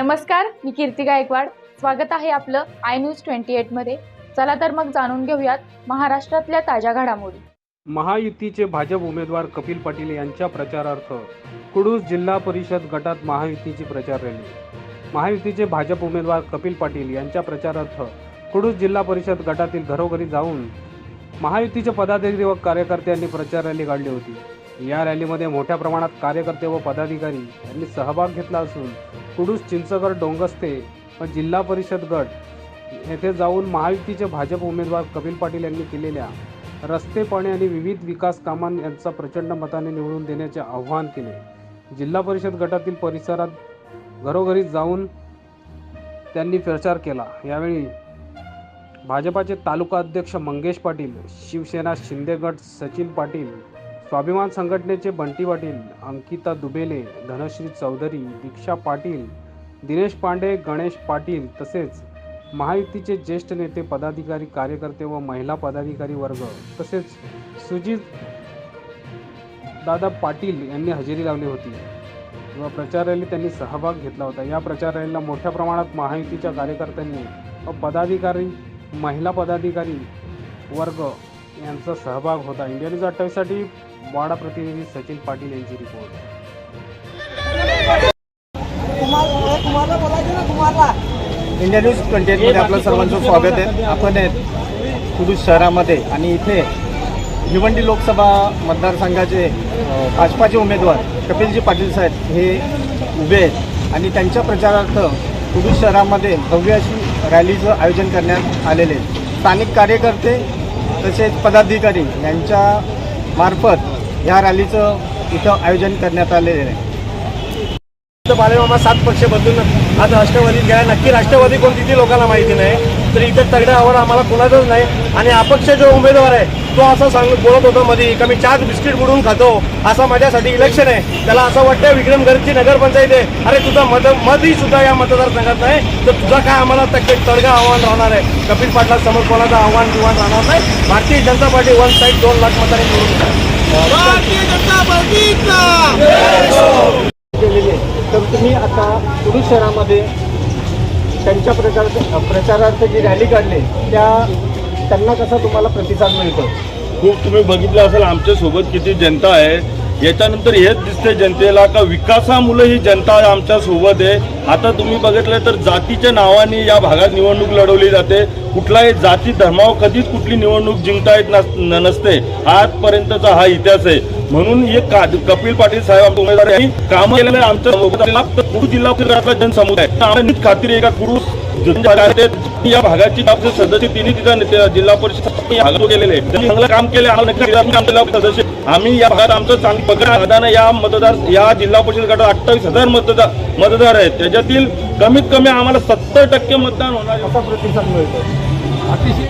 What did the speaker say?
नमस्कार मी कीर्ती गायकवाड. स्वागत आहे आपलं आय न्यूज ट्वेंटी एटमध्ये चला तर मग जाणून घेऊयात महाराष्ट्रातल्या ताज्या घडामोडी. महायुतीचे भाजप उमेदवार कपिल पाटील यांच्या प्रचारार्थ कुडूस जिल्हा परिषद गटात महायुतीची प्रचार रॅली. महायुतीचे भाजप उमेदवार कपिल पाटील यांच्या प्रचारार्थ कुडूस जिल्हा परिषद गटातील घरोघरी जाऊन महायुतीचे पदाधिकारी व कार्यकर्त्यांनी प्रचार रॅली काढली होती. या रॅलीमध्ये मोठ्या प्रमाणात कार्यकर्ते व पदाधिकारी यांनी सहभाग घेतला असून कुडूस चिंचगड डोंगस्ते व जिल्हा परिषद गट येथे जाऊन महायुतीचे भाजप उमेदवार कपिल पाटील यांनी केलेल्या रस्ते पाणी आणि विविध विकास कामां यांचा प्रचंड मताने निवडून देण्याचे आव्हान केले. जिल्हा परिषद गटातील परिसरात घरोघरी जाऊन त्यांनी प्रचार केला. यावेळी भाजपाचे तालुका अध्यक्ष मंगेश पाटील शिवसेना शिंदे गट सचिन पाटील स्वाभिमान संघटनेचे बंटी पाटील अंकिता दुबेले धनश्री चौधरी दीक्षा पाटील दिनेश पांडे गणेश पाटील तसेच महायुतीचे ज्येष्ठ नेते पदाधिकारी कार्यकर्ते व महिला पदाधिकारी वर्ग तसेच सुजित दादा पाटील यांनी हजेरी लावली होती व प्रचार रॅली त्यांनी सहभाग घेतला होता. या प्रचार रॅलीला मोठ्या प्रमाणात महायुतीच्या कार्यकर्त्यांनी व पदाधिकारी महिला पदाधिकारी वर्ग यांचा सहभाग होता. इंडिया न्यूज अठ्ठावीससाठी वाडा प्रतिनिधी सचिन पाटील यांची रिपोर्ट. तुम्हाला तुम्हाला बोलायचं ना तुम्हाला. इंडिया न्यूज ट्वेंटी एटमध्ये आपलं सर्वांचं स्वागत आहे. आपण आहेत कुडूस शहरामध्ये आणि इथे भिवंडी लोकसभा मतदारसंघाचे भाजपाचे उमेदवार कपिलजी पाटील साहेब हे उभे आहेत. आणि त्यांच्या प्रचारार्थ कुडूस शहरामध्ये भव्य अशी रॅलीचं आयोजन करण्यात आलेले स्थानिक कार्यकर्ते तसेच पदाधिकारी यांच्या मार्फत ह्या रॅलीचं इथं आयोजन करण्यात आलेलं आहे. बालेमामा सात पक्ष बदलून आज राष्ट्रवादीत गेला नक्की राष्ट्रवादी कोण? तिथे लोकांना माहिती नाही. तर इथे तगड्या आव्हान आम्हाला कोणाचंच नाही. आणि अपक्ष जो उमेदवार आहे तो असं सांग बोलत होता मध्ये का मी चार बिस्किट बुडून खातो. असं माझ्यासाठी इलेक्शन आहे. त्याला असं वाटतं विक्रम गरजची नगरपंचायत आहे. अरे तुझा मत मतही सुद्धा या मतदारसंघात नाही. तर तुझा काय आम्हाला तडगा आव्हान राहणार आहे? कपिल पाटला समोर कोणाचं आव्हान किंवा राहणार नाही? Bharatiya Janata party one side दोन लाख मतांनी निवडून केलेली तर तुम्ही आता कुडूस शहरामध्ये त्यांच्या प्रचार प्रचारार्थ जी रॅली काढली त्या त्यांना कसा तुम्हाला प्रतिसाद मिळतो? खूप तुम्ही बघितलं असेल आमच्यासोबत किती जनता आहे. याच्यानंतर हेच दिसते जनतेला का विकासामुळे ही जनता आमच्यासोबत आहे? आता तुम्ही बघितलं तर जातीच्या नावाने या भागात निवडणूक लढवली जाते. कुठलाही जाती धर्मावर कधीच कुठली निवडणूक जिंकता येत नस- नसते. आजपर्यंतचा हा इतिहास आहे. म्हणून हे का कपिल पाटील साहेब आमचे उमेदवार आहे. कामं केलेलं आमच्या जिल्हा जनसमुदाय. आम्हाला नीट खात्री आहे का कुडू या भागाची सदस्य तिन्ही तिथं जिल्हा परिषद या गेलेले चांगलं काम केले सदस्य. आम्ही या भागात आमचं चांगलं पगार या मतदार या जिल्हा परिषद गटात अठ्ठावीस हजार मतदार मतदार आहेत. त्याच्यातील कमीत कमी आम्हाला सत्तर टक्के मतदान होणार आहे. प्रतिसाद मिळतो